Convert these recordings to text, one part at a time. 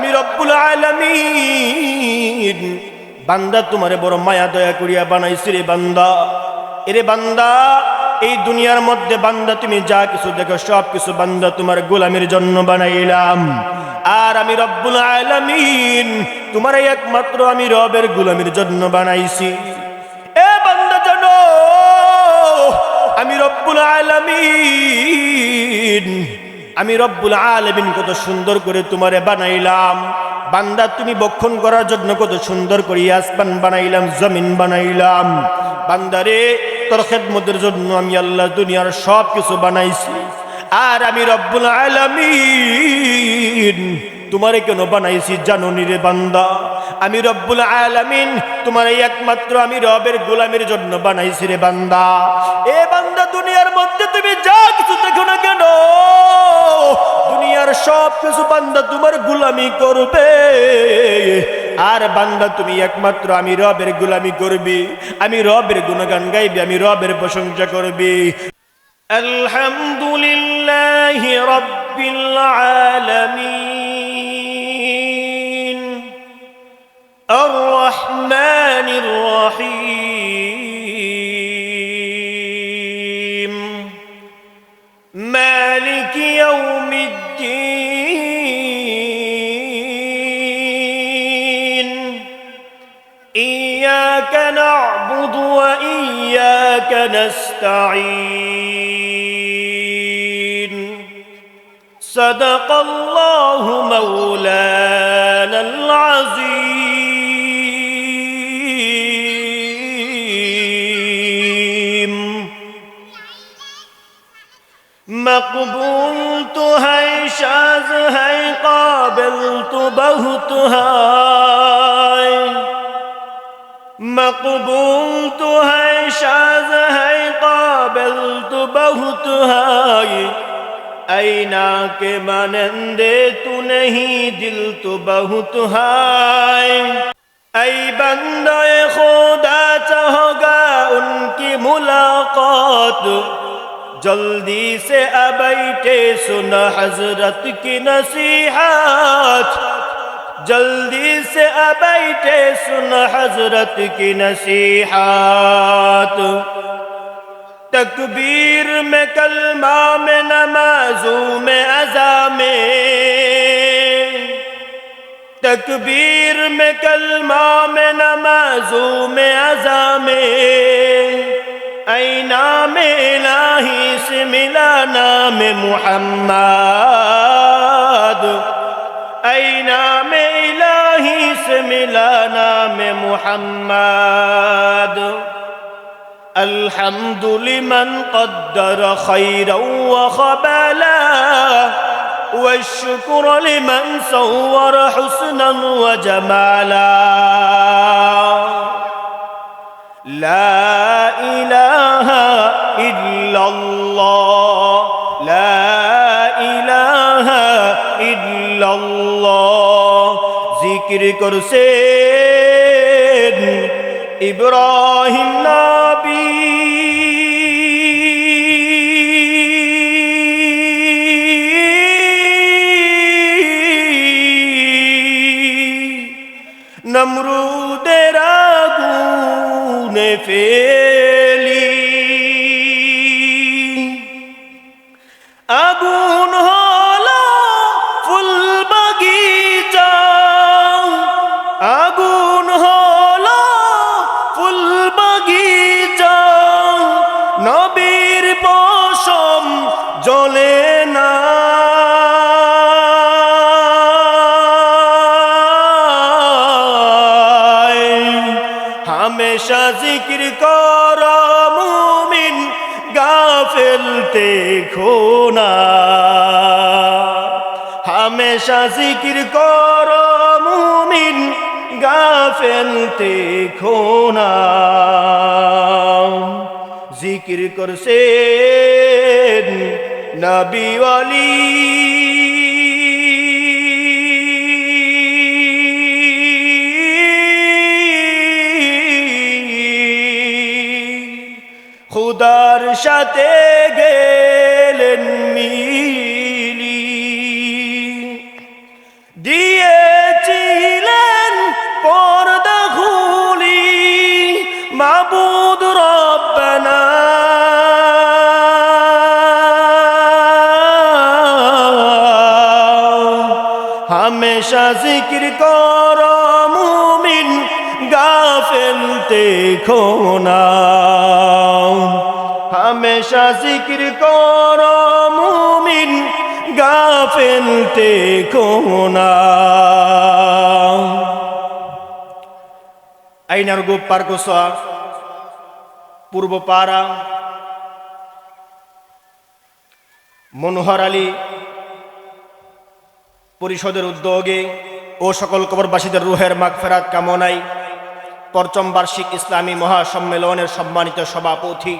আমি রব্বুল আলামিন। বান্দা, তোমারে বড় মায়া দয়া করিয়া বানাইছি রে বান্দা। এরে বান্দা, এই দুনিয়ার মধ্যে বান্দা, তুমি যা কিছু দেখো, সব কিছু বান্দা, তোমার গোলামের জন্য বানাইলাম। আর আমি রব্বুল আলামিন, তোমার একমাত্র আমি রবের গোলামের জন্য বানাইছি। এ বান্দা, জানো, আমি রব্বুল আলামিন। আমি রব্বুল আলমিন কত সুন্দর করে তোমারে বানাইলাম। বান্দা, তুমি বক্ষণ করার জন্য কত সুন্দর করে আসমান বানাইলাম, জমিন বানাইলাম। বান্দারে তোর খেদমতের জন্য আমি আল্লাহ দুনিয়ার সব কিছু বানাইছি। আর আমি রব্বুল আলামিন তোমারে কেন বানাইছি জানো রে বান্দা? আমি রব্বুল আলামিন তোমার একমাত্র আমি রবের গোলামের জন্য বানাইছি রে বান্দা। এ বান্দা, দুনিয়ার মধ্যে তুমি যা তোমার সব কিছু বান্দা তোমার গুলামি করবে। আর বান্দা তুমি একমাত্র আমি রবের গুলামি করবি, আমি রবের গুণগান গাইবি, আমি রবের প্রশংসা করবি। আলহামদুলিল্লাহ রব্বিল আলামিন। আর রহমানির রহিম। إياك نعبد وإياك نستعين. صدق الله مولانا العظيم. مقبول تو ہے شاز ہے قابل مقبول تو ہے شاز ہے قابل تو بہت ہے اینا کے مانندے تو نہیں دل تو بہت ہے ای بندے خدا چاہو گا ان کی ملاقات جلدی سے ابیٹے سن حضرت کی نصیحت جلدی سے ابیٹے سن حضرت کی نصیحت۔ تکبیر میں کلمہ میں نمازوں میں ازا میں۔ تکبیر میں کلمہ میں نمازوں میں ازا میں۔ اے نام الہی سے ملا نام محمد۔ اے نام ملا نام محمد. الحمد لمن قدر خيرا وخبالا والشكر لمن صور حسنا وجمالا. لا বিক্রি করছে ইব্রাহিম নবী। নমরুদের আগুনে ফের জিকির কর মুমিন, গাফেল দেখো না। হামেশা জিকির কর মুমিন, গাফেল দেখো না। জিকির করছেন নবীওয়ালি। খোদার সাথে গেলেন মিলি। দিয়েছিলেন পর্দা খুলি মাবুদ রব্বানা। হামেশা জিকির কর মুমিন গাফেলতে খোনা। হামেশা জিকির কর, মুমিন, গাফেল দেখো না। আইনার গোপ পার পূর্ব পাড়া। মনোহর আলী পরিষদের উদ্যোগে ও সকল কবরবাসীদের রুহের মাগফেরাত কামনায় পঞ্চম বার্ষিক ইসলামী মহাসম্মেলনের সম্মানিত সভাপতি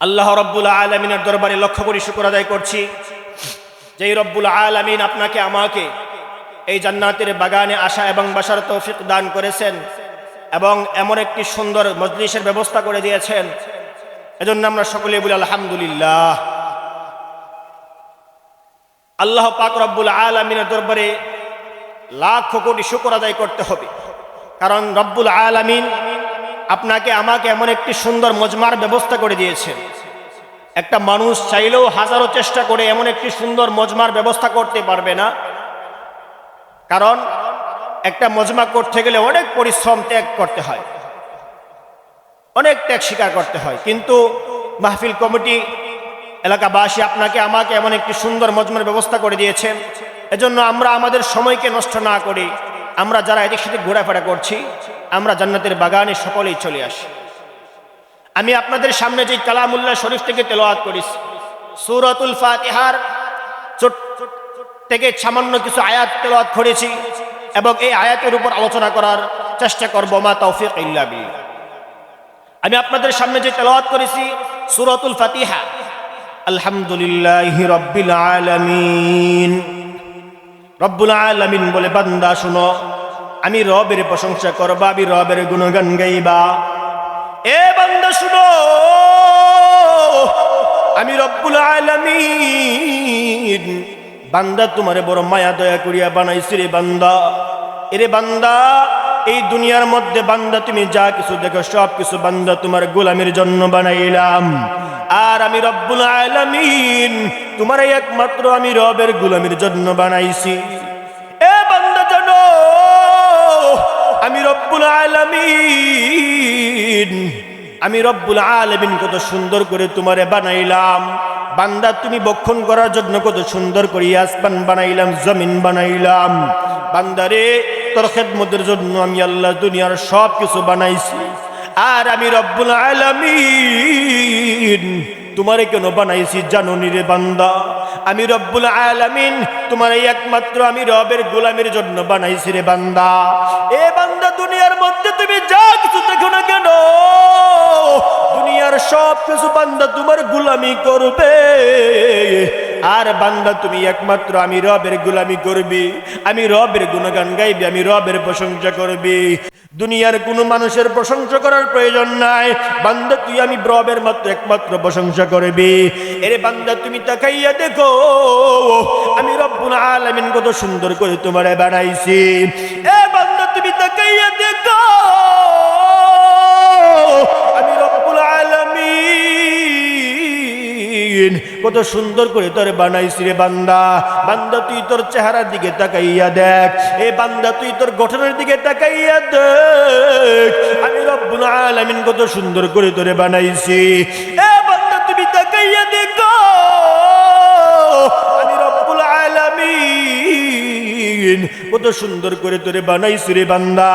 আল্লাহ রব্বুল আলমিনের দরবারে লক্ষ্য করি শুকুর আদায় করছি। যে এই রব্বুল আলমিন আপনাকে, আমাকে এই জান্নাতের বাগানে আসা এবং বাসার তৌফিক দান করেছেন এবং এমন একটি সুন্দর মজলিসের ব্যবস্থা করে দিয়েছেন। এজন্য আমরা সকলে বলি, আলহামদুলিল্লাহ। আল্লাহ পাক রব্বুল আলমিনের দরবারে লাখ কোটি শুকর আদায় করতে হবে। কারণ রব্বুল আলমিন আপনাকে আমাকে এমন একটি সুন্দর মজমার ব্যবস্থা করে দিয়েছেন একটা মানুষ চাইলেও হাজারো চেষ্টা করে এমন একটি সুন্দর মজমার ব্যবস্থা করতে পারবে না। কারণ একটা মজমা করতে গেলে অনেক পরিশ্রম ত্যাগ করতে হয়। অনেক ত্যাগ স্বীকার করতে হয়। কিন্তু মাহফিল কমিটি, এলাকাবাসী আপনাকে আমাকে এমন একটি সুন্দর মজমার ব্যবস্থা করে দিয়েছেন এজন্য আমরা আমাদের সময়কে নষ্ট না করে। আমরা যারা এদিক সেদিক ঘোরাফেরা করছি আমরা জান্নাতের বাগানে সকলেই চলে আসি। আমি আপনাদের সামনে যে কালামুল্লাহ শরীফ থেকে তেলোয়াত করেছি, সুরতুল ফাতিহার চোট, থেকে সামান্য কিছু আয়াত তেলোয়াত করেছি এবং এই আয়াতের উপর আলোচনা করার চেষ্টা করব, মা তৌফিক ইল্লা বিল্লাহ। আমি আপনাদের সামনে যে তেলাওয়াত করেছি, সুরতুল ফাতিহা, আলহামদুলিল্লাহ রব্বিল আলামিন। রব্বুল আলামিন বলে, বান্দা শুনো আমি রবের প্রশংসা করবা, আমি রবের গুণগান গাইবা। এ বান্দা, শুনো। আমি রব্বুল আলামিন। বান্দা, তোমারে বড় মায়া দয়া করিয়া বানাইছি রে বান্দা। এরে বান্দা, এই দুনিয়ার মধ্যে বান্দা, তুমি যা কিছু দেখো, সব কিছু বান্দা, তোমার গোলামের জন্য বানাইলাম। আর আমি রব্বুল আলামিন তোমার একমাত্র আমি রবের গোলামের জন্য বানাইছি। আমি রব্বুল আলমিন কত সুন্দর করে তোমারে বানাইলাম। বান্দা, তুমি বক্ষণ করার জন্য কত সুন্দর করে আসমান বানাইলাম, জমিন বানাইলাম। বান্দারে তোর খেদমতের জন্য আমি আল্লাহ দুনিয়ার সব কিছু বানাইছি। আর আমি রব্বুল আলমিন, তোমারে কেন বানাইছি জানো নি রে বান্দা? আমি রব্বুল আলামিন তোমার এই একমাত্র আমি রবের গোলামের জন্য বানাইছি রে বান্দা। এ বান্দা, দুনিয়ার মধ্যে তুমি যা কিছু দেখো না কেন, দুনিয়ার সব কিছু বান্দা তোমার গোলামি করবে। আর বান্দা, তুমি একমাত্র আমি রবের গোলামি করবি, আমি রবের গুণগান গাইবি, আমি রবের প্রশংসা করবি। দুনিয়ার কোন মানুষের প্রশংসা করার প্রয়োজন নাই। বান্দা, তুই আমি ব্রবের মাত্র একমাত্র প্রশংসা করবি। এরে বান্দা, তুমি তাকাইয়া দেখো, আমি রব্বুল আলামিন কত সুন্দর করে তোমারে বানাইছি। এ বান্দা, তুমি তাকাইয়া দেখো। আলামিন কত সুন্দর করে তোর বানাইছি রে বান্দা। বান্দা, তুই তোর চেহারার দিকে তাকাইয়া দেখ। এ বান্দা, তুই তোর গঠনের দিকে তাকাইয়া দেখ। আমি রব্বুল আলামিন কত সুন্দর করে তোরে বানাইছি। এ বান্দা, তুমি তাকাইয়া দেখো। কত সুন্দর করে তোরে বানাইছি রে বান্দা।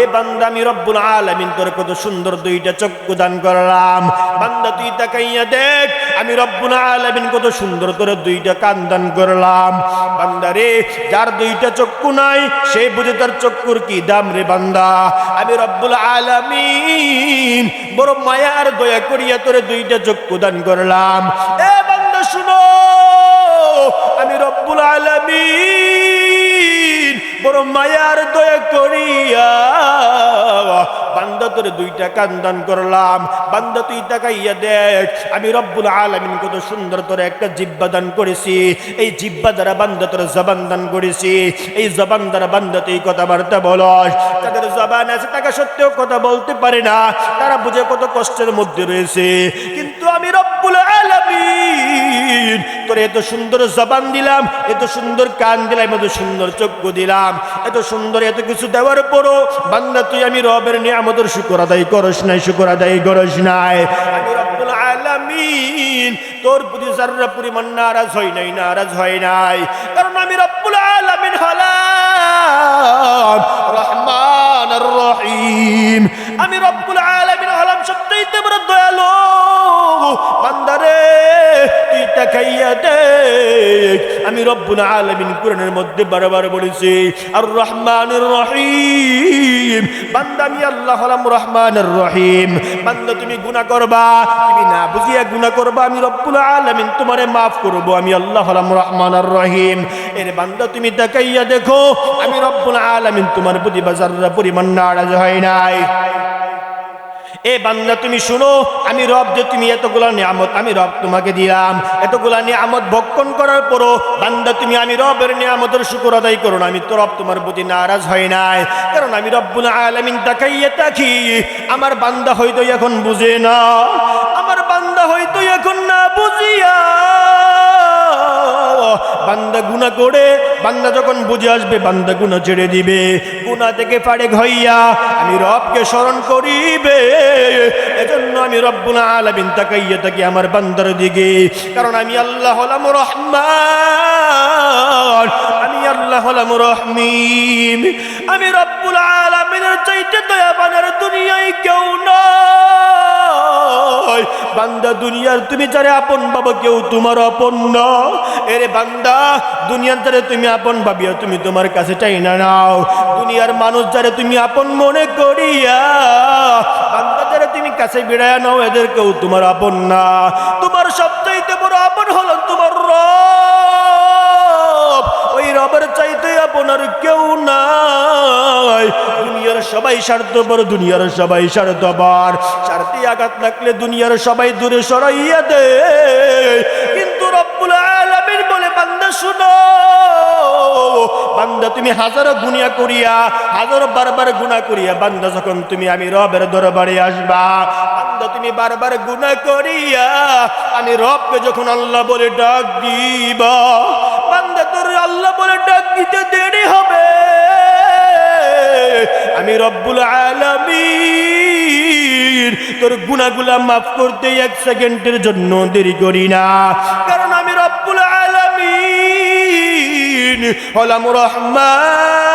এ বান্দা আমি রব্বুল আলামিন তোর কত সুন্দর দুইটা চক্ষু দান করলাম। বান্দা, তুই তাকাইয়া দেখ, আমি রব্বুল আলামিন কত সুন্দর তোর দুইটা কান দান করলাম। বান্দা রে, যার দুইটা চক্ষু নাই, সে বুঝে তার চক্ষুর কি দাম রে বান্দা। আমি রব্বুল আলামিন বড় মায়া আর দয়া করিয়া তোরে দুইটা চক্ষু দান করলাম। এ বান্দা, শুনো, আমি রব্বুল আলামিন বড় মায়ার দয়া করিয়া। বান্দা তোরে করলাম, বান্দা তুই দেখ, আমি রব্বুল আলামিন কত সুন্দর একটা জিব্বা দান করেছি। এই জিব্বা দ্বারা বান্দা তোর জবান দান করেছি। এই জবান দ্বারা বান্দা তুই কথাবার্তা বলস। তাদের জবান আছে টাকা সত্ত্বেও কথা বলতে পারে না। তারা বুঝে কত কষ্টের মধ্যে রয়েছে। কিন্তু তোর এত সুন্দর জবান দিলাম, এত সুন্দর কান দিলাম, এত সুন্দর চক্ষু দিলাম, এত সুন্দর এত কিছু দেওয়ার পরও বান্দা তুই আমি রবের নিয়ামতের শুকর আদায় করস নাই, শুকর আদায় করস নাই। আমি রব্বুল আলামিন, তোর প্রতি যারা পরিমাণ নারাজ হয় নাই, নারাজ হয় নাই। কারণ আমি রব্বুল আলামিন হলাম রহমান রহিম। আমি রব্বুল আলামিন বড় দয়ালু। বান্দারে আমি রব্বুল আলামিন কোরআনের মধ্যে বারবার বলেছি আর রহমানুর রহিম। বান্দা, আমি আল্লাহ হলাম রহমানুর রহিম। বান্দা, তুমি গুনাহ করবা, তুমি না বুঝিয়া গুনাহ করবা, আমি রব্বুল আলামিন তোমারে মাফ করব। আমি আল্লাহ হলাম রহমানুর রহিম। এর বান্দা, তুমি তাকাইয়া দেখো, আমি রব্বুল আলামিন তোমার প্রতি বাজার পরিমাণ নারাজ হয় নাই। এ বান্দা, তুমি শুনো, আমি রব যে তুমি এতগুলা নিয়ামত আমি রব তোমাকে দিলাম। এতগুলা নিয়ামত ভক্ষণ করার পরও বান্দা, তুমি আমি রবের নিয়ামতের শুকর আদায় করো আমি তো রব তোমার প্রতি নারাজ হয় নাই। কারণ আমি রব্বুল আলামিন তাকাইয়ে তাকি, আমার বান্দা হয়তো এখন বুঝে না, আমার বান্দা হয়তো এখন না বুঝিয়া বান্দা গুনা করে, বান্দা যখন বুঝে আসবে, বান্দা গুনা ছেড়ে দিবে। গুনা থেকে পারে ঘইয়া আমি রবকে স্মরণ করিবে। এজন্য আমি রব্বুল আলামিন তাকাইয়া থাকি আমার বান্দার দিকে। কারণ আমি আল্লাহ হলাম রহমান। আমি রব্বুল আলামিনের চাইতে দয়াবানের দুনিয়ায় কেউ নয় বান্দা দুনিয়ার তুমি যারে আপন বাবা কেউ তোমার আপন না। এরে বান্দা, দুনিয়ার যারে তুমি আপন ভাবিয়া তুমি তোমার কাছে চাই না নাও। দুনিয়ার মানুষ যারে তুমি আপন মনে করিয়া, বান্দা যারে তুমি কাছে বিড়ায় নাও এদের কেউ তোমার আপন না। তোমার সবচাইতে বড় আপন হলো তোমার রব। রবের চাইতে আপনার কেউ নাই। দুনিয়ার সবাই স্বার্থপর, দুনিয়ার সবাই স্বার্থপর। স্বার্থে আঘাত লাগলে দুনিয়ার সবাই দূরে সরাইয়া দে কিন্তু রব্বুল আলামিন বলে, বান্দা শুনো, বান্দা তুমি হাজারো গুনিয়া করিয়া, হাজারো বারবার গুনাহ করিয়া, বান্দা যখন তুমি আমি রবের দরবারে আসবা, বান্দা তুমি বারবার গুনাহ করিয়া, আমি রবকে যখন আল্লাহ বলে ডাক দিবা তোর আল্লাহ বলে আমি রব্বুল আলামিন, তোর গুনাগুলা মাফ করতে এক সেকেন্ডের জন্য দেরি করি না। কারণ আমি রব্বুল আলামিন হলাম রহমান।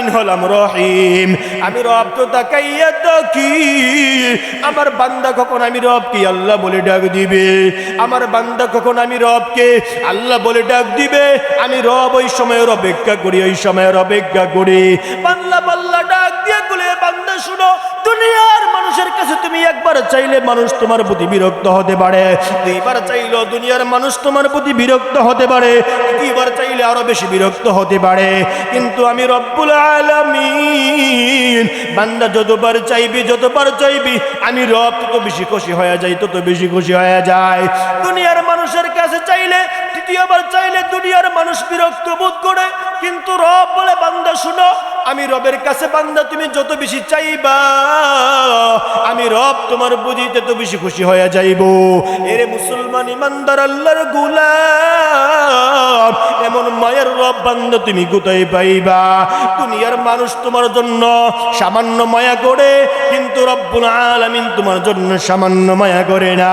আলামিন হলাম রহিম। আমি রব তো তাকাইয়া কি আমার বান্দা কখন আমি রবকে আল্লাহ বলে ডাক দিবে? আমার বান্দা কখন আমি রবকে আল্লাহ বলে ডাক দিবে? আমি রব ওই সময়ের অপেক্ষা করি, ওই সময়ের অপেক্ষা করি। পাল্লা পাল্লা শুনো, দুনিয়ার মানুষের কাছে তুমি একবার চাইলে মানুষ তোমার প্রতি বিরক্ত হতে পারে। দুইবার চাইলেও দুনিয়ার মানুষ তোমার প্রতি বিরক্ত হতে পারে দুইবার চাইলে আরও বেশি বিরক্ত হতে পারে। কিন্তু আমি রব্বুল আলামিন, বান্দা যতবার চাইবি যতবার চাইবি, আমি রব তত বেশি খুশি হয়ে যাই তত বেশি খুশি হয়ে যায়। দুনিয়ার মানুষের কাছে চাইলে, তৃতীয়বার চাইলে দুনিয়ার মানুষ বিরক্ত বোধ করে কিন্তু রব বলে, বান্দা, শুনো, আমি রবের কাছে, বান্দা, তুমি যত বেশি চাইবা, আমি রব তোমার বুঝিতে তো বেশি খুশি হয়ে যাইব। এরে মুসলমান ইমানদার, আল্লাহর গুলাম, এমন মায়ের রব, বান্দা, তুমি কোথায় পাইবা? দুনিয়ার মানুষ তোমার জন্য সামান্য মায়া করে, কিন্তু রব্বুল আলামিন তোমার জন্য সামান্য মায়া করে না।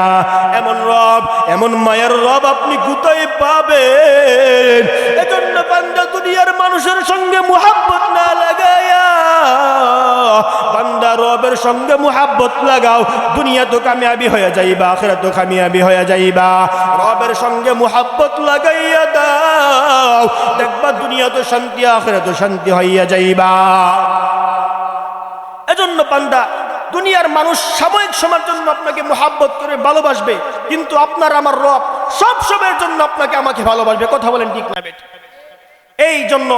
এমন রব, এমন মায়ের রব আপনি কোথায় পাবেন? এজন্য বান্দা, দুনিয়ার সঙ্গে মুহাব্বত লাগাও, দুনিয়া তো কামিয়াবি হয়ে যাইবা আখেরা তো কামিয়াবি হয়ে যাইবা। রবের সঙ্গে মুহাব্বত লাগাইয়া দাও, দেখবা দুনিয়া তো শান্তি আখেরা তো শান্তি হইয়া যাইবা। এজন্য বান্দা, দুনিয়ার মানুষ সাময়িক সময়ের জন্য আপনাকে মোহাব্বত করে ভালোবাসবে, কিন্তু আপনার আমার রব সব সময়ের জন্য আপনাকে আমাকে ভালোবাসবে। কথা বলেন ঠিক না, বেট? এই জন্য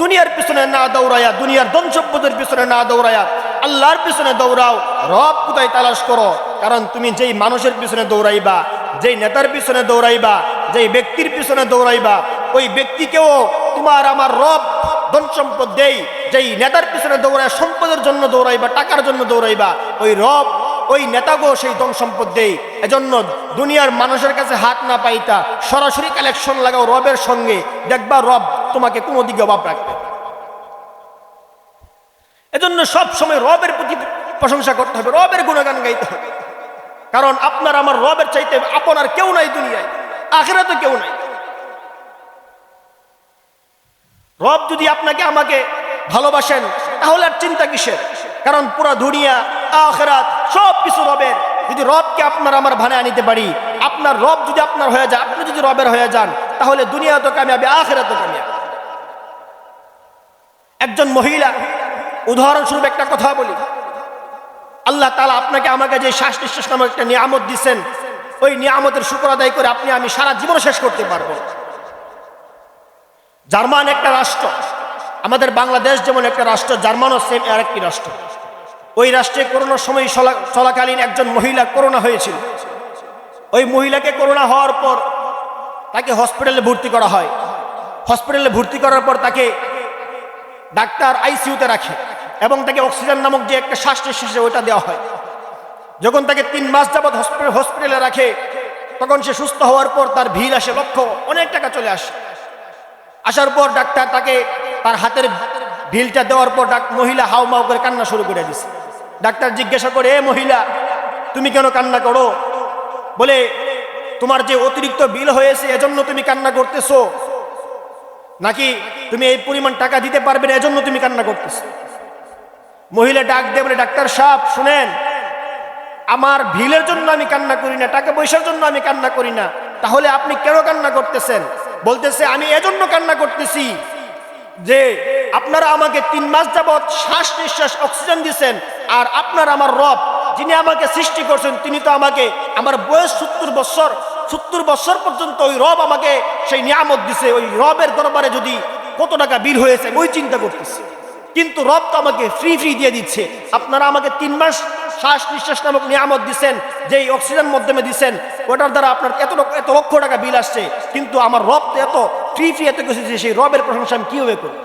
দুনিয়ার পিছনে না দৌড়ায়া, দুনিয়ার ধন সম্পদের পিছনে না দৌড়ায়া, আল্লাহর পিছনে দৌড়াও, রব কোথায় তালাশ করো? কারণ তুমি যেই মানুষের পিছনে দৌড়াইবা, যেই নেতার পিছনে দৌড়াইবা, যেই ব্যক্তির পিছনে দৌড়াইবা, ওই ব্যক্তিকেও তোমার আমার রব ধন সম্পদ দেই। যেই নেতার পিছনে দৌড়ায়, সম্পদের জন্য দৌড়াইবা, টাকার জন্য দৌড়াইবা, ওই রব, ওই নেতাগো সেই ধন সম্পদ দেই। এজন্য দুনিয়ার মানুষের কাছে হাত না পাইতা, সরাসরি কালেকশন লাগাও রবের সঙ্গে। দেখবা রব তোমাকে কোনো দিকে অভাব রাখবে এজন্য সব সময় রবের প্রতি প্রশংসা করতে হবে, রবের গুণগান গাইতে হবে। কারণ আপনার আমার রবের চাইতে আপনার কেউ নাই দুনিয়ায়, আখেরাতে কেউ নাই। রব যদি আপনাকে আমাকে ভালোবাসেন, তাহলে আর চিন্তা কিসের? কারণ পুরা দুনিয়া, আখেরাত সব কিছু রবের। যদি রবকে আপনার আমার ভানে আনিতে পারি, আপনার রব যদি আপনার হয়ে যায়, আপনি যদি রবের হয়ে যান, তাহলে দুনিয়া তো কামিয়াবি আখেরা তো কামিয়াবি। একজন মহিলা, উদাহরণস্বরূপ একটা কথা বলি। আল্লাহ তালা আপনাকে আমাকে যে শ্বাস নিঃশ্বাস নামক একটা নিয়ামত দিচ্ছেন ওই নিয়ামতের শুক্র আদায় করে আপনি, আমি সারা জীবন শেষ করতে পারব। জার্মান একটা রাষ্ট্র, আমাদের বাংলাদেশ যেমন একটা রাষ্ট্র, জার্মানও সেম আর একটি রাষ্ট্র। ওই রাষ্ট্রে করোনার সময় চলাকালীন একজন মহিলা করোনা হয়েছিল। ওই মহিলাকে করোনা হওয়ার পর তাকে হসপিটালে ভর্তি করা হয়। হসপিটালে ভর্তি করার পর তাকে ডাক্তার আইসিইউতে রাখে এবং তাকে অক্সিজেন নামক যে একটা শ্বাস নিঃশ্বাসে ওইটা দেওয়া হয়। যখন তাকে তিন মাস যাবৎ হসপিটাল রাখে, তখন সে সুস্থ হওয়ার পর তার ভিড় আসে লক্ষ, অনেক টাকা চলে আসে। আসার পর ডাক্তার তাকে তার হাতের ভিলটা দেওয়ার পর মহিলা হাউ মাউ করে কান্না শুরু করে দিছে। ডাক্তার জিজ্ঞাসা করে, এ মহিলা, তুমি কেন কান্না করো? বলে, তোমার যে অতিরিক্ত বিল হয়েছে, এজন্য তুমি কান্না করতেছো। নাকি তুমি এই পরিমাণ টাকা দিতে পারবে না? এজন্য তুমি কান্না করতেছো। মহিলা ডাক দিয়ে, বলে, ডাক্তার সাহেব, শুনেন, আমার ভিলের জন্য আমি কান্না করি না, টাকা পয়সার জন্য আমি কান্না করি না। তাহলে আপনি কেন কান্না করতেছেন? বলতেছে, আমি এজন্য কান্না করতেছি যে আপনারা আমাকে তিন মাস যাবৎ শ্বাস নিঃশ্বাস অক্সিজেন দিচ্ছেন আর আপনার আমার রব, যিনি আমাকে সৃষ্টি করছেন, তিনি তো আমাকে, আমার বয়স সত্তর বছর সত্তর বছর পর্যন্ত ওই রব আমাকে সেই নিয়ামত দিছে। ওই রবের দরবারে যদি কত টাকা বিল হয়েছে ওই চিন্তা করতেছি। কিন্তু রব তো আমাকে ফ্রি ফ্রি দিয়ে দিচ্ছে। আপনারা আমাকে তিন মাস শ্বাস নিঃশ্বাস নামক নিয়ামত দিচ্ছেন যেই অক্সিজেন মাধ্যমে দিচ্ছেন ওটার দ্বারা আপনার এত এত লক্ষ টাকা বিল আসছে। কিন্তু আমার রব তো এত ফ্রি ফ্রি এত কিছু দিচ্ছে, সেই রবের প্রশংসা আমি কীভাবে করি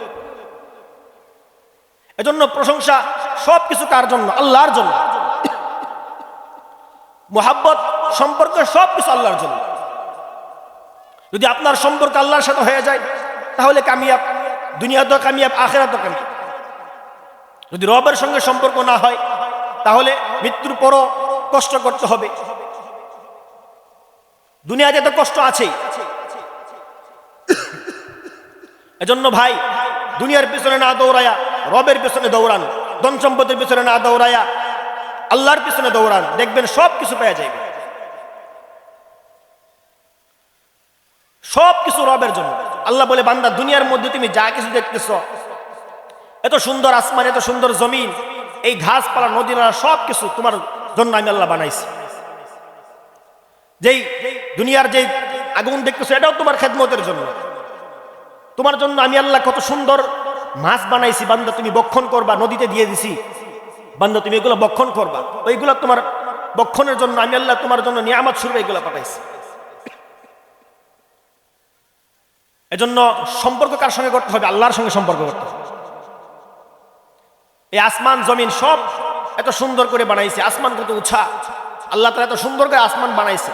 এজন্য প্রশংসা সব কিছু কার জন্য? আল্লাহর জন্য। মোহাব্বত, সম্পর্ক সব কিছু আল্লাহর জন্য। যদি আপনার সম্পর্ক আল্লাহর সাথে হয়ে যায়, তাহলে কামিয়াব দুনিয়া তো কামিয়াব আখেরা তো কামিয়াব। যদি রবের সঙ্গে সম্পর্ক না হয়, তাহলে মৃত্যুর পরও কষ্ট করতে হবে। দুনিয়াতে তো কষ্ট আছেই। এজন্য ভাই, দুনিয়ার পিছনে না দৌড়ায়া, রবের পিছনে দৌড়ানো ধন সম্পদের পিছনে না দৌড়ায়া আল্লাহর পিছনে দৌড়ান, দেখবেন সব কিছু পেয়ে যাবে সব কিছু রবের জন্য। আল্লাহ বলে, বান্দা, দুনিয়ার মধ্যে তুমি যা কিছু দেখতেছ, এত সুন্দর আসমান, এত সুন্দর জমিন, এই ঘাসপালা নদী নালা সব কিছু তোমার জন্য আমি আল্লাহ বানাইছি। যেই দুনিয়ার যেই আগুন দেখতেছো, এটাও তোমার খেদমতের জন্য। তোমার জন্য আমি আল্লাহ কত সুন্দর মাছ বানাইছি, বান্দা, তুমি বক্ষণ করবা, নদীতে দিয়ে দিছি। বান্দা, তুমি এগুলো বক্ষণ করবা। ওইগুলো তোমার বক্ষণের জন্য, আমি আল্লাহ তোমার জন্য নিয়ামত শুরু এগুলো পাঠাইছি। এজন্য সম্পর্ক কার সঙ্গে করতে হবে? আল্লাহর সঙ্গে সম্পর্ক করতে হবে। এই আসমান, জমিন সব এত সুন্দর করে বানাইছে। আসমান কত উঁচা। আল্লাহ তালা এত সুন্দর করে আসমান বানাইছে।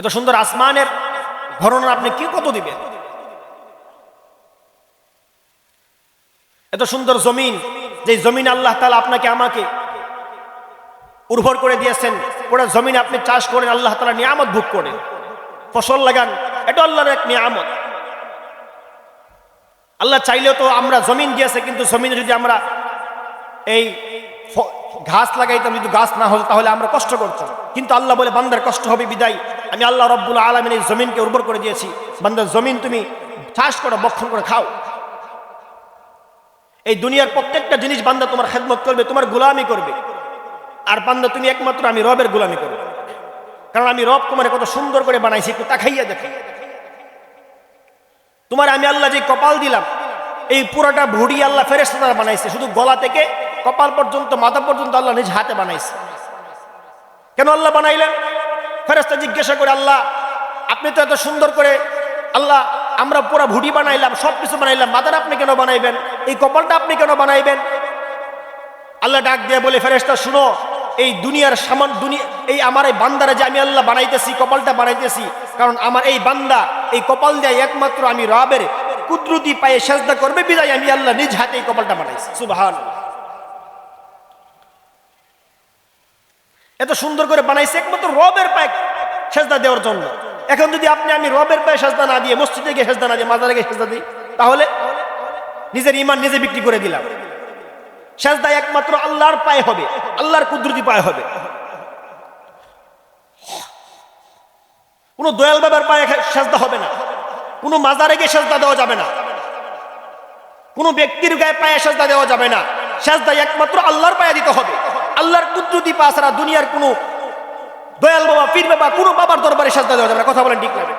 এত সুন্দর আসমানের ভরণা আপনি কি কত দিবেন? এত সুন্দর জমিন যে জমিন আল্লাহ তালা আপনাকে আমাকে উর্বর করে দিয়েছেন পুরো জমিন আপনি চাষ করেন, আল্লাহ তালা নিয়ামত ভোগ করেন। ফসল লাগান, এটা আল্লাহর এক নিয়ামত। আল্লাহ চাইলেও তো আমরা জমিন দিয়েছে, কিন্তু জমিনে যদি আমরা এই ঘাস লাগাইতাম, যদি গাছ না হতো, তাহলে আমরা কষ্ট করতাম। কিন্তু আল্লাহ বলে, বান্দার কষ্ট হবে, বিদায়। আমি আল্লাহ রব্বুল আলমিন এই জমিনকে উর্বর করে দিয়েছি। বান্দার জমিন তুমি চাষ করো, বক্ষণ করে খাও। এই দুনিয়ার প্রত্যেকটা জিনিস বান্দা তোমার খেদমত করবে, তোমার গোলামি করবে। আর বান্দা, তুমি একমাত্র আমি রবের গোলামি করবে। কারণ আমি রব তোমার কত সুন্দর করে বানাইছি, একটু তাকাইয়া দেখো। তোমার আমি আল্লাহ যে কপাল দিলাম, এই পুরোটা ভুড়ি আল্লাহ ফেরেস্তা দ্বারা বানাইছে, শুধু গলা থেকে কপাল পর্যন্ত, মাথা পর্যন্ত আল্লাহ নিজ হাতে বানাইছে। কেন আল্লাহ বানাইলেন? ফেরেস্তা জিজ্ঞাসা করে, আল্লাহ, আপনি তো এত সুন্দর করে আল্লাহ আমরা পুরা ভুড়ি বানাইলাম সব কিছু বানাইলাম। মাথার আপনি কেন বানাইবেন? এই কপালটা আপনি কেন বানাইবেন? আল্লাহ ডাক দিয়ে বলে ফেরেস্তা শুনো, এই দুনিয়ার সামান দুনিয়া এই আমার এই বান্দারা যে আমি আল্লাহ বানাইতেছি, কপালটা বানাইতেছি, কারণ আমার এই বান্দা, এই কপাল দিয়ে একমাত্র আমি রবের কুদরতি পায়ে সেজদা করবে বিদায় আমি আল্লাহ নিজ হাতে এই কপালটা বানাইছি। সুবাহান এত সুন্দর করে বানাইছে একমাত্র রবের পায়ে সেজদা দেওয়ার জন্য। এখন যদি আপনি আমি রবের পায়ে সেজদা না দিয়ে মসজিদে গিয়ে সেজদা না দিয়ে মাজারে গিয়ে সেজদা দিই, তাহলে নিজের ইমান নিজে বিক্রি করে দিলাম। সেজদা একমাত্র আল্লাহর পায়ে হবে, আল্লাহর কুদরতি পায়ে হবে। কোনো দয়াল বাবার পায়ে সেজদা হবে না, কোনো মাজারে গিয়ে সেজদা দেওয়া যাবে না, কোনো ব্যক্তির গায়ে পায়ে সেজদা দেওয়া যাবে না। সেজদা একমাত্র আল্লাহর পায়ে দিতে হবে, আল্লাহর কুদরতি পা ছাড়া দুনিয়ার কোনো দয়াল বাবা, পীর বাবা, কোনো বাবার দরবারে সেজদা দেওয়া যাবে না। কথা বলেন ঠিক লাগে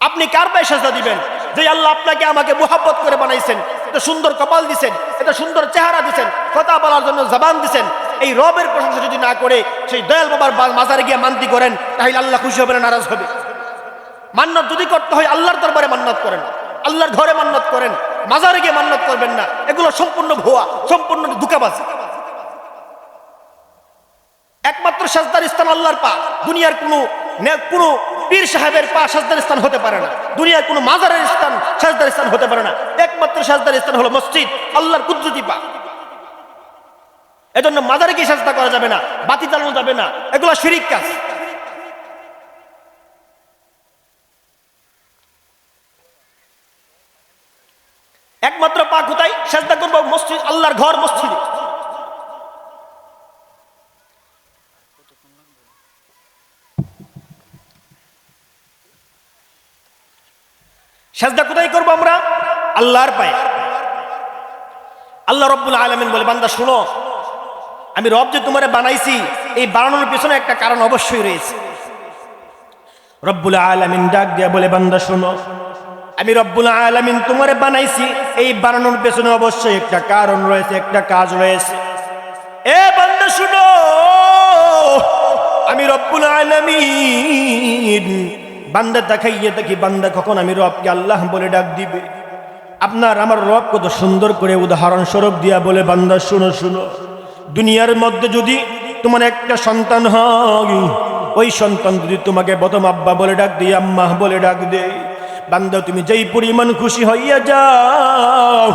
আপনি কার পায়ে সেজদা দিবেন? যে আল্লাহ আপনাকে আমাকে মোহাব্বত করে বানাইছেন এটা সুন্দর কপাল দিছেন এটা সুন্দর চেহারা দিছেন, কথা বলার জন্য জবান দিছেন, এই রবের প্রশংসা যদি না করে সেই দয়াল বাবার মাজারে গিয়ে মান্তি করেন, তাহলে আল্লাহ খুশি হবে না, নারাজ হবে। মান্নত যদি করতে হয়, আল্লাহর দরবারে মান্নত করেন। আল্লাহর ঘরে মান্নত করেন। মাজারে গিয়ে মান্নত করবেন না। এগুলো সম্পূর্ণ ভুয়া, সম্পূর্ণ দুকাবাজি একমাত্র সাজদার স্থান আল্লাহর পা। দুনিয়ার কোনো কোনো পীর সাহেবের পা সাজদার স্থান হতে পারে না। দুনিয়ার কোনো মাজারের স্থান সাজদার স্থান হতে পারে না। একমাত্র সাজদার স্থান হলো মসজিদ, আল্লাহর কুদরতি পা। এজন্য মাজারে গিয়ে সাজদা করা যাবে না, বাতি চালানো যাবে না, এগুলো শিরিক কাজ। একমাত্র পা কোথায়? সাজদা করব মসজিদ, আল্লাহর ঘর মসজিদে। সাজদা কোথায় করব আমরা? আল্লাহর পায়ে। আল্লাহ রব্বুল আলমিন বলে, বান্দা, শুনো, আমি রব যে তোমারে বানাইছি, এই বানানোর পিছনে একটা কারণ অবশ্যই রয়েছে। রব্বুল আলমিন ডাক দিয়া বলে, বান্দা, শুনো, আমি রব্বুল আলমিন তোমারে বানাইছি, এই বানানোর পেছনে অবশ্যই একটা কারণ রয়েছে, একটা কাজ রয়েছে। এ বান্দা, শুনো, আমি রব্বুল আলমিন বান্দা দেখাইয়ে দেখি, বান্দা কখন আমি রবকে আল্লাহ বলে ডাক দিবে। আপনার আমার রব কত সুন্দর করে উদাহরণ স্বরূপ দিয়া বলে, বান্দা শুনো শুনো। দুনিয়ার মধ্যে যদি তোমার একটা সন্তান হয়, ওই সন্তান যদি তোমাকে প্রথম আব্বা বলে ডাক দিয়ে, আম্মা বলে ডাক দে বান্দা তুমি যেই পরিমাণ খুশি হইয়া যাও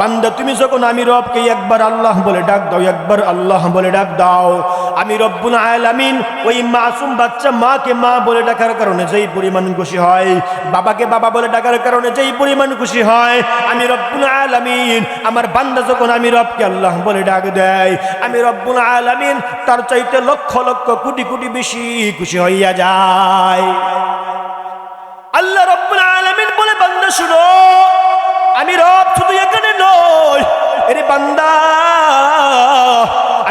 বান্দা, তুমি যখন আমি রবকে একবার আল্লাহ বলে ডাক দাও, একবার আল্লাহ বলে ডাক দাও, আমি রব্বুল আলামিন ওই মাসুম বাচ্চা মাকে মা বলে ডাকার কারণে যেই পরিমাণ খুশি হয়, বাবাকে বাবা বলে ডাকার কারণে যেই পরিমাণ খুশি হয়, আমি রব্বুল আলামিন, আমার বান্দা যখন আমি রবকে আল্লাহ বলে ডাক দেয়, আমি রব্বুল আলামিন তার চাইতে লক্ষ লক্ষ কোটি কোটি বেশি খুশি হইয়া যায়। আল্লাহ রব্বুল আলামিন বলে, বান্দা শুনো আমি রব শুধু এখানে নয় এরে বান্দা।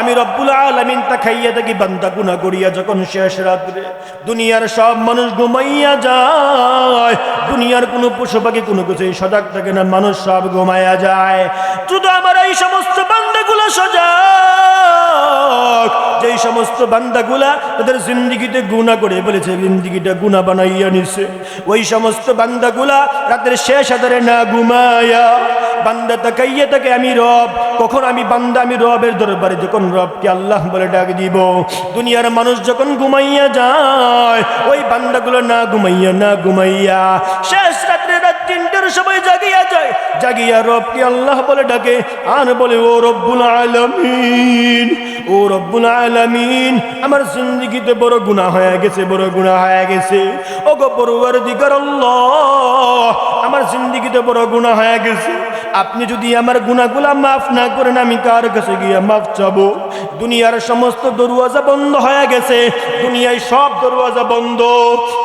আমি রব্বুল আলামিন খাইয়া থাকি বান্দা গুনা করিয়া যখন শেষ রাত্রে দুনিয়ার সব মানুষ ঘুমাইয়া যায়, দুনিয়ার কোনো পশু পাখি, কোনো কিছুই সজাগ থাকে না, মানুষ সব ঘুমাইয়া যায়। শুধু আমার এই সমস্ত বান্দাগুলো সজাগ সমস্ত বান্দাগুলা তাদের জিন্দিগিতে গুণা করে বলেছে জিন্দিগিটা গুণা বানাইয়া নিছে, ওই সমস্ত বান্দাগুলা রাতের শেষ আধারে না ঘুমায়া বান্দা তাকাইয়া তাকে আমি রব, কখন আমি বান্দা, আমি রবের দরবারে যখন রবকে আল্লাহ বলে ডাক দিব। দুনিয়ার মানুষ যখন ঘুমাইয়া যায়, ওই বান্দাগুলো না ঘুমাইয়া না ঘুমাইয়া, শেষ রাত্রে রাত তিনটার সময় জাগিয়া যায়। জাগিয়া রবকে আল্লাহ বলে ডাকে, আর বলে, ও রব্বুল আলামিন, ও রব্বুল আলামিন, আমার জিন্দগিতে বড় গুনাহ হয়ে গেছে, বড় গুনাহ হয়ে গেছে। ও গো দিগার আমার জিন্দগিতে বড় গুনাহ হয়ে গেছে। আপনি যদি আমার গুনাহগুলা মাফ না করেন, আমি কার কাছে গিয়ে মাফ চাবো? দুনিয়ার সমস্ত দরওয়াজা বন্ধ হয়ে গেছে। দুনিয়ায় সব দরওয়াজা বন্ধ।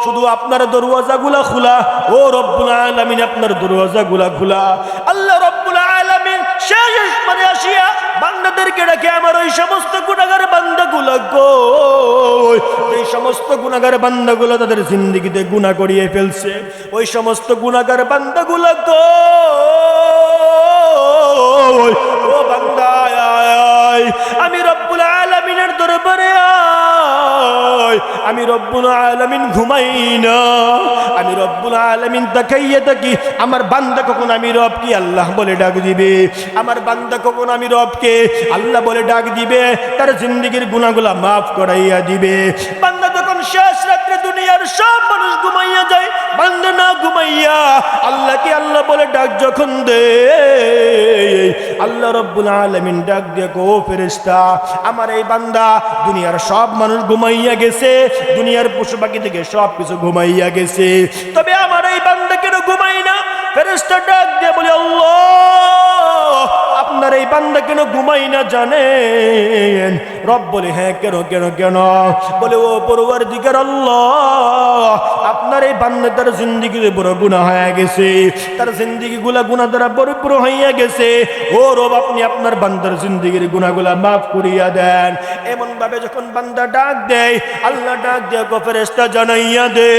শুধু আপনার দরওয়াজাগুলা খোলা। ও রব্বুল আলামিন আপনার দরওয়াজাগুলা খোলা। আল্লাহ রব্বুল আলামিন শেষ মানে আসিয়া বান্দাদেরকে ডাকে, আমার ওই সমস্ত গুণাগার বান্দাগুলো গো এই সমস্ত গুণাগার বান্দাগুলো তাদের জিন্দিগিতে গুণা করিয়ে ফেলছে। ওই সমস্ত গুণাগার বান্দাগুলো গো ও বান্দা। আমি রব্বুল আলামিনের দরবারে আয়। আমি রব্বুল আলমিন ঘুমাই না। আমি রব্বুল আলামিন তাকাইয়া থাকি, আমার বান্দা কখন আমি রবকে? আল্লাহ বলে ডাক দিবে। আমার বান্দা কখন আমি রবকে? আল্লাহ বলে ডাক দিবে, তার জিন্দগির গুনাহগুলা মাফ করাইয়া দিবে। বান্দা যখন শেষ রাত্রে দুনিয়ার সব মানুষ ঘুমাইয়া যায়, বান্দা না ঘুমাইয়া আল্লাহকে আল্লাহ বলে ডাক যখন দে আল্লাহ রব্বুল আলামিন ডাক দিয়ে কো ফেরেশতা, আমার এই বান্দা দুনিয়ার সব মানুষ ঘুমাইয়া গেছে দুনিয়ার পশু পাখি থেকে সব কিছু ঘুমাইয়া গেছে। তবে আমার এই বান্দা কেন ঘুমাই না? ফেরেস্তা ডাক দিয়ে বলে, আল্লাহ, আপনার এই বান্দা কেন ঘুমাই না জানেন? রব বলে হ্যাঁ কেন কেন কেন? বলে, ও পড়ুয়ার দিকের আল্লাহ, আপনার এই বান্দা তার জিন্দিগিতে বড় গুণা হয়ে গেছে। তার জিন্দিগি গুলা গুণা দ্বারা পরিপূর্ণ হইয়া গেছে। ও রব, আপনি আপনার বান্দার জিন্দিগির গুণাগুলা মাফ করিয়া দেন। এমন ভাবে যখন বান্দা ডাক দেয়, আল্লাহ ডাক দিয়ে ফেরেস্তা জানাইয়া দে।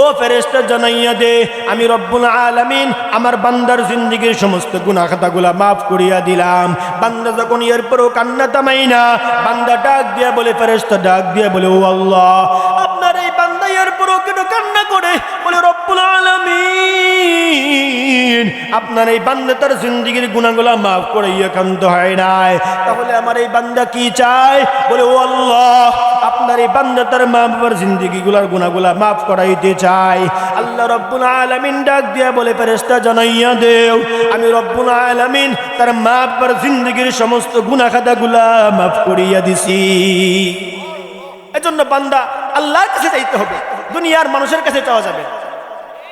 ও ফেরেস্তা জানাইয়া দে, আমি রব্বুল আলামিন আমার বান্দার জিন্দিগির সমস্ত গুণা খাতাগুলা মাফ করিয়া দিলাম। বান্দা যখন এরপরও কান্না থামাই না বান্দা ডাক দিয়া বলে ফেরেস্তা ডাক দিয়া বলে, ও আল্লাহ কেন কান্না করে, বলে, রব্বুল আলামিন, আপনার এই বান্দা তার জিন্দিগির গুনাহগুলা মাফ করাইয়া কান্ত হয় নাই। তাহলে আমার এই বান্দা কি চায়? বলে, ও আল্লাহ, আপনার এই বান্দা তার মা বাবার জিন্দিগি গুলার গুনাগুলা মাফ করাইতে চাই আল্লাহ রব্বুল আলামিন ডাক দিয়া বলে ফেরেস্তা জানাইয়া দেও, আমি রব্বুল আলামিন তার মা জিন্দিগির সমস্ত গুনা খাতাগুলা মাফ করিয়া দিছি। এজন্য বান্দা আল্লাহর কাছে চাইতে হবে, দুনিয়ার মানুষের কাছে চাওয়া যাবে।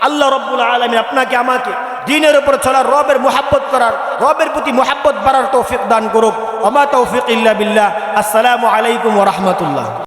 আল্লাহ রব্বুল আলমী আপনাকে, আমাকে দিনের উপর চলার রবের মোহাব্বত করার, রবের প্রতি মোহাব্বত বাড়ার তৌফিক দান করুক। অমা তৌফিক ইল্লা বিল্লাহ। আসসালামু আলাইকুম ওরহমতুল্লাহ